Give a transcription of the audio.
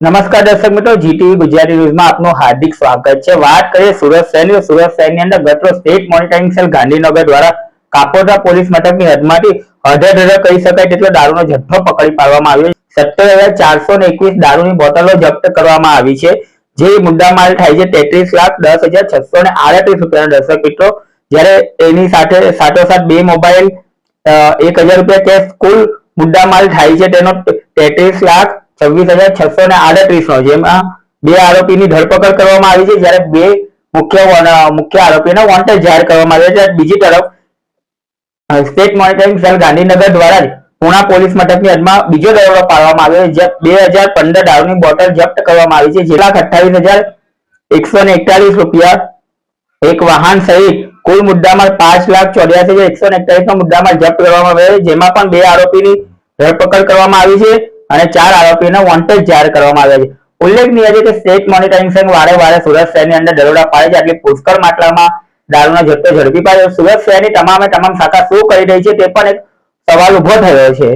નમસ્કાર દર્શક મિત્રો જીટીવી ગુજરાતી ન્યૂઝમાં આપનું હાર્દિક સ્વાગત છે. વાત કરીએ સુરત શહેરની સુરત શહેરની અંદર ગતરો સ્ટેટ મોનિટરિંગ સેલ ગાંધીનગર દ્વારા કાપોદ્રા પોલીસ મથકની હદમાંથી અઢાર હજાર કહી શકાય તેટલો દારૂનો જથ્થો પકડી પાડવામાં આવ્યો સત્તર હજાર ચારસો ને એકવીસ દારૂની બોટલો જપ્ત કરવામાં આવી છે. જે મુદ્દામાલ થાય છે તેત્રીસ લાખ દસ હજાર છસો ને આડત્રીસ રૂપિયાના દર્શક મિત્રો. જ્યારે એની સાથે સાથોસાથ બે મોબાઈલ એક હજાર રૂપિયા કેશ કુલ મુદ્દામાલ થાય છે તેનો તેત્રીસ લાખ છવ્વીસ હજાર છસો ને આડત્રીસ નો જેમાં બે આરોપીની ધરપકડ કરવામાં આવી છે, જ્યારે બે મુખ્ય મુખ્ય આરોપીને વોન્ટેડ જાહેર કરવામાં આવ્યા છે. બીજી તરફ સ્ટેટ મોનિટરિંગ સેલ ગાંધીનગર દ્વારા જ પુણા પોલીસ મથકની હદમાં બીજો દરોડો પાડવામાં આવ્યો છે બે હજાર પંદર દારૂની બોટલ જપ્ત કરવામાં આવી છે જે લાખ અઠ્ઠાવીસ હજાર એકસો ને એકતાલીસ રૂપિયા એક વાહન સહિત કુલ મુદ્દામાલ પાંચ લાખ ચોર્યાસી હજાર એકસો ને એકતાલીસ નો મુદ્દામાલ જપ્ત કરવામાં આવ્યો છે, જેમાં પણ બે આરોપીની ધરપકડ કરવામાં આવી છે. અને ચાર આરોપીઓને વોન્ટેડ જાહેર કરવામાં આવ્યા છે. ઉલ્લેખનીય છે કે સ્ટેટ મોનિટરિંગ સંઘ વારે વારે સુરત શહેરની અંદર દરોડા પાડે છે. એટલે પુષ્કળ માટલામાં દારૂનો જથ્થો ઝડપી પાડ્યો. સુરત શહેરની તમામે તમામ શાખા શું કરી રહી છે તે પણ એક સવાલ ઊભો થયો છે.